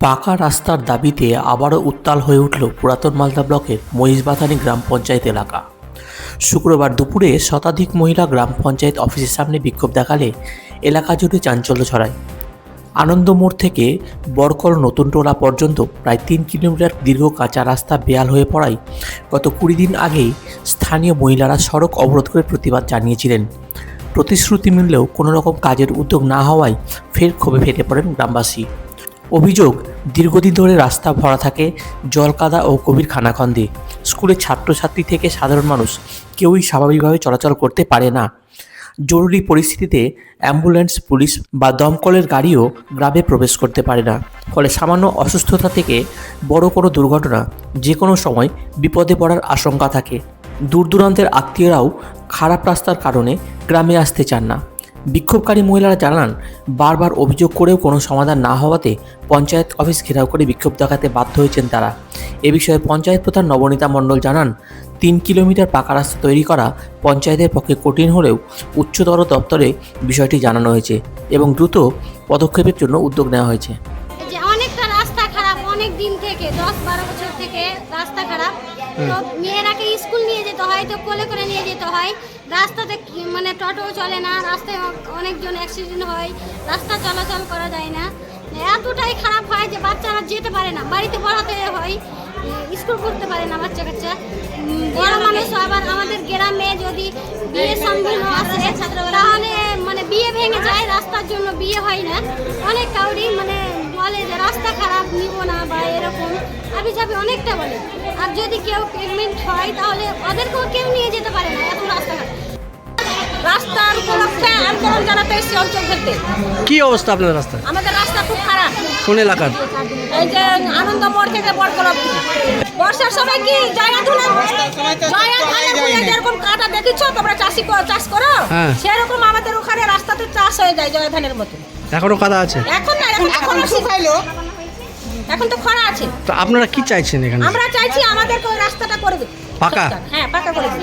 পাকা রাস্তার দাবিতে আবারও উত্তাল হয়ে উঠল পুরাতন মালদা ব্লকের মহিষবাথানি গ্রাম পঞ্চায়েত এলাকা। শুক্রবার দুপুরে শতাধিক মহিলা গ্রাম পঞ্চায়েত অফিসের সামনে বিক্ষোভ দেখালে এলাকা জুড়ে চাঞ্চল্য ছড়ায়। আনন্দমোড় থেকে বরকল নতুন টোলা পর্যন্ত প্রায় তিন কিলোমিটার দীর্ঘ কাঁচা রাস্তা বেয়াল হয়ে পড়ায় গত কুড়ি দিন আগেই স্থানীয় মহিলারা সড়ক অবরোধ করে প্রতিবাদ জানিয়েছিলেন। প্রতিশ্রুতি মিললেও কোনো রকম কাজের উদ্যোগ না হওয়ায় ফের ক্ষোভে ফেটে পড়েন গ্রামবাসী। অভিযোগ, দীর্ঘদিন ধরে রাস্তা ভরা থাকে জলকাদা ও গভীর খানাখন্দে। স্কুলের ছাত্রছাত্রী থেকে সাধারণ মানুষ কেউই স্বাভাবিকভাবে চলাচল করতে পারে না। জরুরি পরিস্থিতিতে অ্যাম্বুলেন্স, পুলিশ বা দমকলের গাড়িও গ্রামে প্রবেশ করতে পারে না। ফলে সামান্য অসুস্থতা থেকে বড় কোনো দুর্ঘটনা যে কোনো সময় বিপদে পড়ার আশঙ্কা থাকে। দূর দূরান্তের আত্মীয়রাও খারাপ রাস্তার কারণে গ্রামে আসতে চান না। বিক্ষোভকারী মহিলারা জানান, বারবার অভিযোগ করেও কোনো সমাধান না হওয়াতে পঞ্চায়েত অফিস ঘেরাও করে বিক্ষোভ দেখাতে বাধ্য হয়েছেন তারা। এ বিষয়ে পঞ্চায়েত প্রধান নবনীতা মণ্ডল জানান, তিন কিলোমিটার পাকা রাস্তা তৈরি করা পঞ্চায়েতের পক্ষে কঠিন হলেও উচ্চতর দপ্তরে বিষয়টি জানানো হয়েছে এবং দ্রুত পদক্ষেপের জন্য উদ্যোগ নেওয়া হয়েছে। দশ বারো বছর থেকে রাস্তা খারাপ। তো মেয়েরাকে স্কুল নিয়ে যেতে হয়, তো কোলে করে নিয়ে যেতে হয়। রাস্তাতে মানে টোটো চলে না, রাস্তায় অনেকজন অ্যাক্সিডেন্ট হয়, রাস্তা চলাচল করা যায় না। এতটাই খারাপ হয় যে বাচ্চারা যেতে পারে না, বাড়িতে পড়াতে হয়, স্কুল করতে পারে না বাচ্চা কাচ্চা। বড় মানুষ আবার আমাদের গ্রামে যদি বিয়ে সম্পূর্ণ আসে, তাহলে মানে বিয়ে ভেঙে যায়, রাস্তার জন্য বিয়ে হয় না। অনেক কাউরি মানে যাবে অনেকটা বলে। আর যদি কেউ প্রেগনেন্ট হয় তাহলে ওদেরকেও কেউ নিয়ে যেতে পারে না এত রাস্তা খারাপ রাস্তার উপলক্ষে আন্দোলন জানাতে এসেছি অঞ্চল থেকে কি অবস্থা আপনাদের রাস্তা? আমাদের রাস্তা খুব খারাপ। কোন এলাকার? এই যে আনন্দ মোড় থেকে বর্ষার সময় কি জায়গা ধুলে জায়গা যেরকম কাটা দেখিছো তোমরা চাষি কর- চাষ করো? হ্যাঁ। সেরকম আমাদের ওখানে রাস্তাতে চাষ হয়ে যায় জয় ধানের মতো। এখনও কাদা আছে? এখন না এখন এখনও শুকাইলো। এখন তো খরা আছে। তো আপনারা কি চাইছেন এখানে? আমরা চাইছি আমাদেরকে ওই রাস্তাটা করে দিন পাকা? হ্যাঁ পাকা করে দিন